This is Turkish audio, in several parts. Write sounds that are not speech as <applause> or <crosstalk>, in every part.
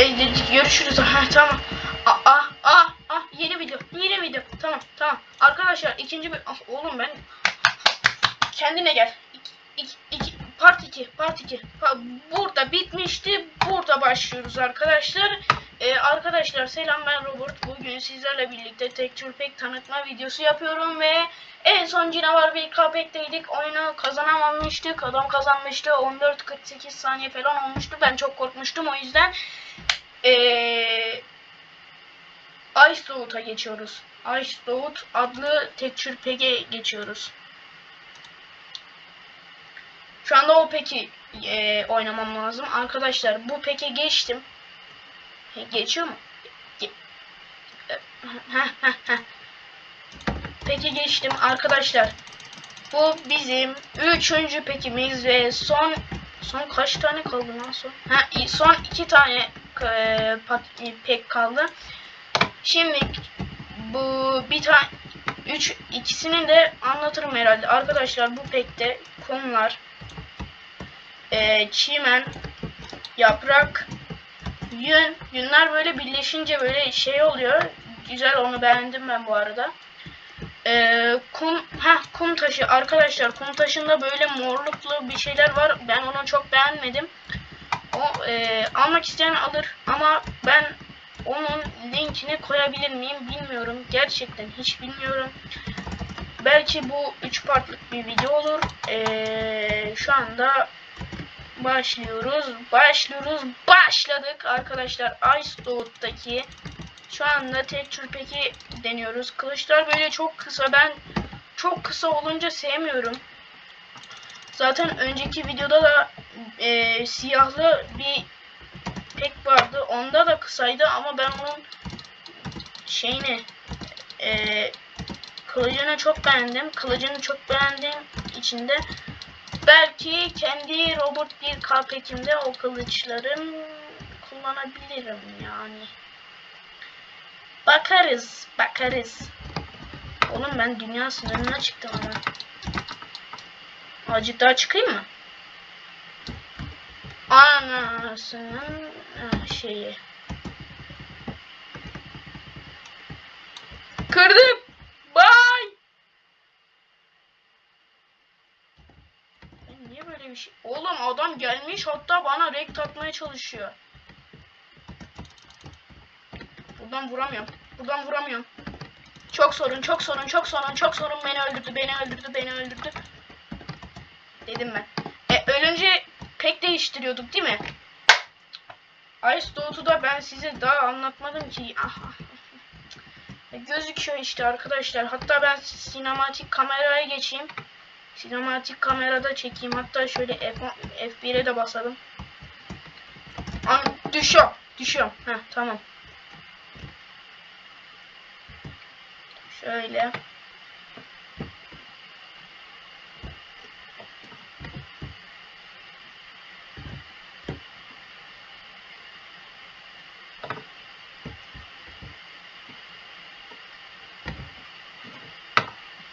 E, görüşürüz. Ha, tamam. Ah ah ah yeni video. Yeni video. Tamam tamam. Arkadaşlar ikinci bir ah, oğlum ben kendine gel. İki, iki, iki, part 2 part 2 burada bitmişti burada başlıyoruz arkadaşlar ee, arkadaşlar selam ben Robert bugün sizlerle birlikte Texture Pack tanıtma videosu yapıyorum ve en son canavar bir kapekteydik oyunu kazanamamıştık adam kazanmıştı 14-48 saniye falan olmuştu ben çok korkmuştum o yüzden ee, Ice Dout'a geçiyoruz Ice Dout adlı Texture Pack'e geçiyoruz şu anda o peki e, oynamam lazım. Arkadaşlar bu peki geçtim. Geçiyor mu? Peki geçtim arkadaşlar. Bu bizim üçüncü pekimiz ve son son kaç tane kaldı lan son? Ha, son iki tane e, e, pek kaldı. Şimdi bu bir tane üç ikisini de anlatırım herhalde. Arkadaşlar bu pekte konular e, çimen, yaprak, yün. Yünler böyle birleşince böyle şey oluyor. Güzel onu beğendim ben bu arada. E, kum, heh, kum taşı arkadaşlar kum taşında böyle morluklu bir şeyler var. Ben onu çok beğenmedim. O e, almak isteyen alır ama ben onun linkini koyabilir miyim bilmiyorum. Gerçekten hiç bilmiyorum. Belki bu 3 partlık bir video olur. Ee, şu anda başlıyoruz. Başlıyoruz. Başladık arkadaşlar. Ice Dout'taki şu anda Texture Pack'i deniyoruz. Kılıçlar böyle çok kısa. Ben çok kısa olunca sevmiyorum. Zaten önceki videoda da e, siyahlı bir pek vardı. Onda da kısaydı ama ben onun şeyini e, kılıcını çok beğendim. Kılıcını çok beğendiğim içinde belki kendi robot bir kapekimde o kılıçların kullanabilirim yani. Bakarız, bakarız. Oğlum ben dünya sınırına çıktım ama. Azıcık daha çıkayım mı? Anasının şeyi. Kırdım. Bye. Ben niye böyle bir şey? Oğlum adam gelmiş hatta bana rekt atmaya çalışıyor. Buradan vuramıyorum. Buradan vuramıyorum. Çok sorun, çok sorun, çok sorun, çok sorun beni öldürdü, beni öldürdü, beni öldürdü. Dedim ben. Pek değiştiriyorduk değil mi? Ice Dout'u da ben size daha anlatmadım ki. <laughs> E, gözüküyor işte arkadaşlar. Hatta ben sinematik kameraya geçeyim. Sinematik kamerada çekeyim. Hatta şöyle F F1'e de basalım. An düşüyor. Düşüyor. Heh, tamam. Şöyle.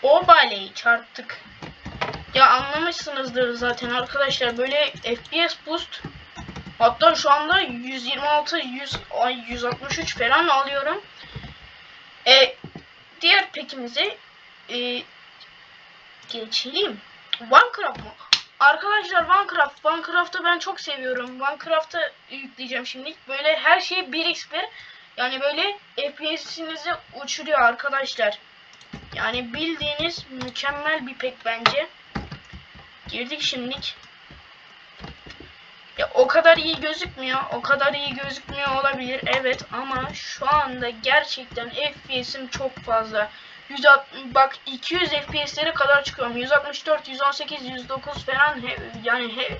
O baleyi çarptık. Ya anlamışsınızdır zaten arkadaşlar böyle FPS boost hatta şu anda 126 100 ay 163 falan alıyorum. E, diğer pekimize e, geçelim. Minecraft mı? Arkadaşlar Minecraft, Minecraft'ı ben çok seviyorum. Minecraft'ı yükleyeceğim şimdi. Böyle her şey 1x1. Yani böyle FPS'inizi uçuruyor arkadaşlar. Yani bildiğiniz mükemmel bir pek bence. Girdik şimdilik. Ya o kadar iyi gözükmüyor. O kadar iyi gözükmüyor olabilir. Evet ama şu anda gerçekten FPS'im çok fazla. 160, bak 200 FPS'lere kadar çıkıyorum. 164, 118, 109 falan he, yani he,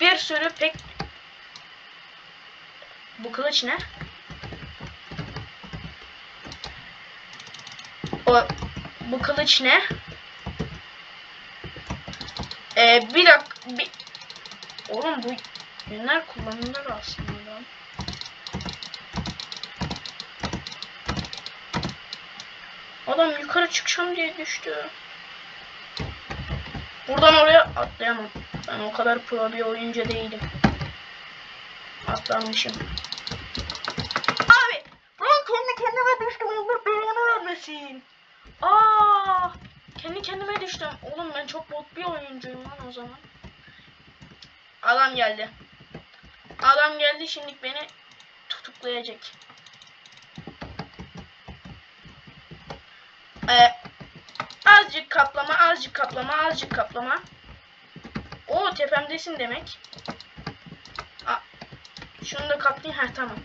bir sürü pek bu kılıç ne? O bu kılıç ne? Ee, bir dakika. Bir... Oğlum bu yünler kullanılır aslında. Adam yukarı çıkacağım diye düştü. Buradan oraya atlayamam. Ben o kadar pro bir oyuncu değilim. Atlanmışım. Abi! Ben kendi kendime düştüm. Allah belanı vermesin. Aa! Kendi kendime düştüm. Oğlum ben çok bot bir oyuncuyum lan o zaman. Adam geldi. Adam geldi şimdi beni tutuklayacak. Ee, azıcık kaplama, azıcık kaplama, azıcık kaplama. O tepemdesin demek. Aa, şunu da kaplayayım. Heh tamam.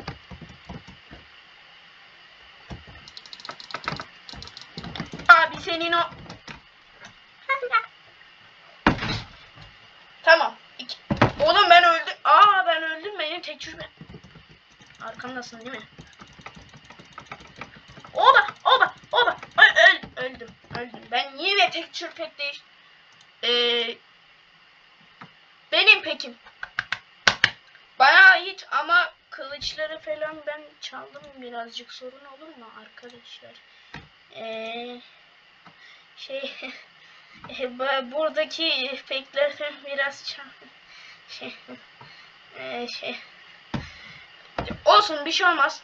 Abi senin o... tamam. İki. Oğlum ben öldüm. Aa ben öldüm. Benim tek çürüme. Arkamdasın değil mi? Oba oba oba. Öl, öl, öldüm. Öldüm. Ben yine tek çürpek değil. Ee, benim pekim. Bana ait ama kılıçları falan ben çaldım birazcık sorun olur mu arkadaşlar? Ee, şey <laughs> e, bu- buradaki peklerden biraz çal şey, e, şey olsun bir şey olmaz.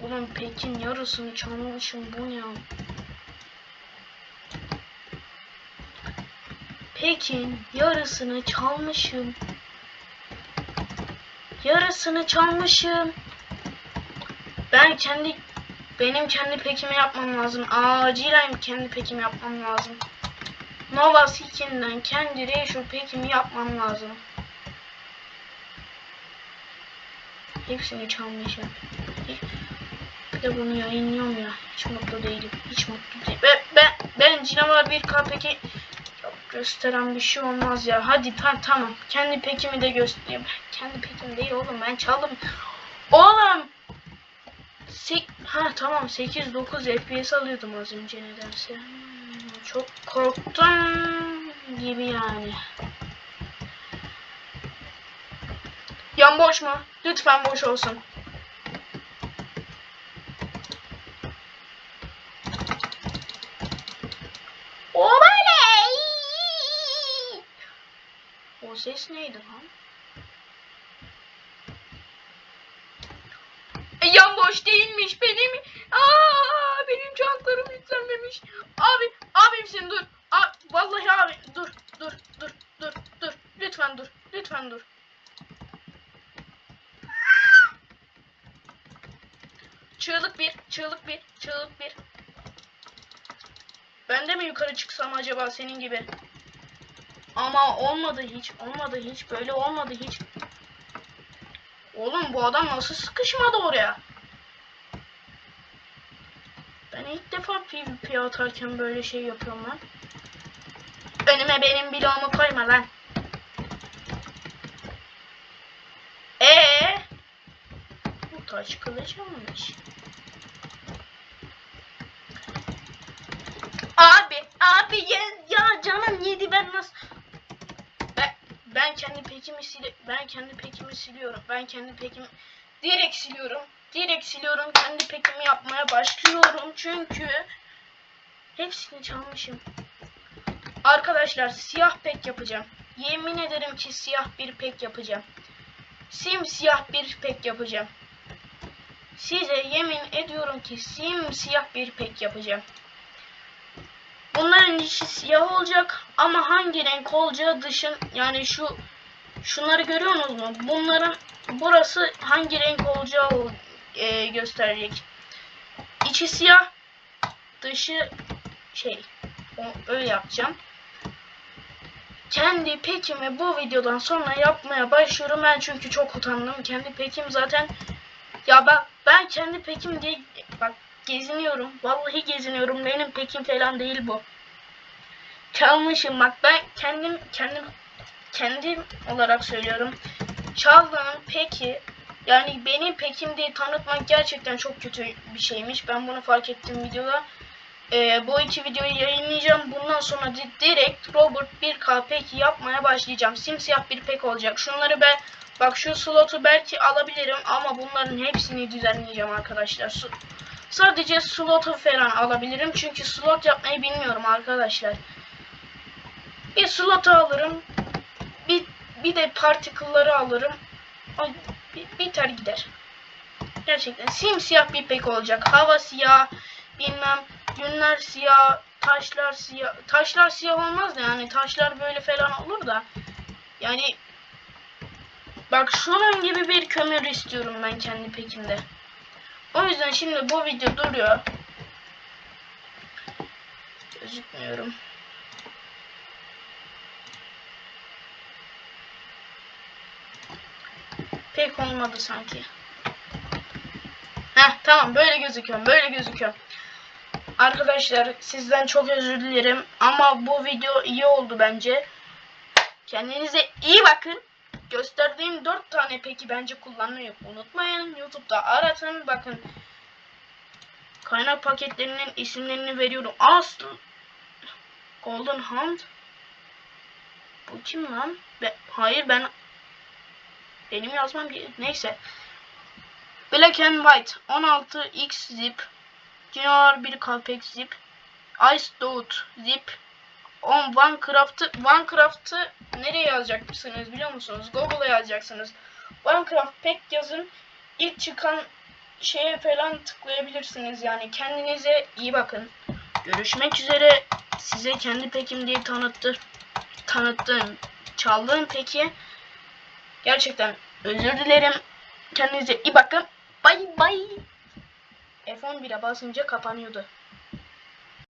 Ulan pekin yarısını çalmışım bu ne? Pekin yarısını çalmışım. Yarısını çalmışım. Ben kendi benim kendi pekimi yapmam lazım. Acilen kendi pekimi yapmam lazım. Nova Skin'den kendi Reishu pekimi yapmam lazım. Hepsini çalmışım. Bir de bunu yayınlıyorum ya. Hiç mutlu değilim. Hiç mutlu değilim. Ben, ben, ben canavar bir KPK Yok, gösteren bir şey olmaz ya. Hadi ta, tamam. Kendi pekimi de göstereyim. Kendi pekim değil oğlum. Ben çaldım. Oğlum. Sek ha tamam 8-9 FPS alıyordum az önce nedense. Çok korktum gibi yani. Yan boş mu? Lütfen boş olsun. O ses neydi lan? E, yan boş değilmiş benim. Aa benim çantalarım yüklenmemiş. Abi abimsin dur. A vallahi abi dur dur dur dur dur. Lütfen dur. Lütfen dur. Çığlık bir, çığlık bir, çığlık bir. Ben de mi yukarı çıksam acaba senin gibi? Ama olmadı hiç, olmadı hiç, böyle olmadı hiç. Oğlum bu adam nasıl sıkışmadı oraya? Ben ilk defa PvP atarken böyle şey yapıyorum lan. Önüme benim bloğumu koyma lan. Ee? Bu taş kılıç. Abi, abi ya, ya canım yedi ben nasıl... Ben, ben kendi pekimi sili ben kendi pekimi siliyorum. Ben kendi pekimi direkt siliyorum. Direkt siliyorum. Kendi pekimi yapmaya başlıyorum çünkü hepsini çalmışım. Arkadaşlar siyah pek yapacağım. Yemin ederim ki siyah bir pek yapacağım. Simsiyah bir pek yapacağım. Size yemin ediyorum ki simsiyah bir pek yapacağım. Bunların içi siyah olacak ama hangi renk olacağı dışın yani şu şunları görüyorsunuz mu? Bunların burası hangi renk olacağı e, gösterecek. İçi siyah, dışı şey. Öyle yapacağım. Kendi pekimi bu videodan sonra yapmaya başlıyorum ben çünkü çok utandım. Kendi pekim zaten ya bak ben kendi pekim diye bak geziniyorum. Vallahi geziniyorum. Benim pekim falan değil bu. Çalmışım bak ben kendim kendim kendim olarak söylüyorum. Çaldığım peki yani benim pekim diye tanıtmak gerçekten çok kötü bir şeymiş. Ben bunu fark ettim videoda. Ee, bu iki videoyu yayınlayacağım. Bundan sonra di- direkt Robert 1K peki yapmaya başlayacağım. Simsiyah bir pek olacak. Şunları ben bak şu slotu belki alabilirim ama bunların hepsini düzenleyeceğim arkadaşlar. Su- Sadece slotu falan alabilirim. Çünkü slot yapmayı bilmiyorum arkadaşlar. Bir slotu alırım. Bir, bir de particle'ları alırım. Ay, biter gider. Gerçekten simsiyah bir pek olacak. Hava siyah, bilmem günler siyah, taşlar siyah. Taşlar siyah olmaz da yani taşlar böyle falan olur da. Yani bak şunun gibi bir kömür istiyorum ben kendi pekimde. O yüzden şimdi bu video duruyor. Gözükmüyorum. Pek olmadı sanki. Heh tamam böyle gözüküyorum böyle gözüküyorum. Arkadaşlar sizden çok özür dilerim ama bu video iyi oldu bence. Kendinize iyi bakın. Gösterdiğim 4 tane peki bence kullanmayı unutmayın. Youtube'da aratın bakın. Kaynak paketlerinin isimlerini veriyorum. Aslı Golden Hound Bu kim lan? Be Hayır ben benim yazmam neyse. Black and White 16x zip Canavar bir Calpex zip Ice Dot zip on Minecraft'ı Minecraft'ı nereye yazacaksınız biliyor musunuz? Google'a yazacaksınız. Minecraft pek yazın. İlk çıkan şeye falan tıklayabilirsiniz. Yani kendinize iyi bakın. Görüşmek üzere. Size kendi pekim diye tanıttı, tanıttığım, çaldığım peki. Gerçekten özür dilerim. Kendinize iyi bakın. Bay bay. F11'e basınca kapanıyordu.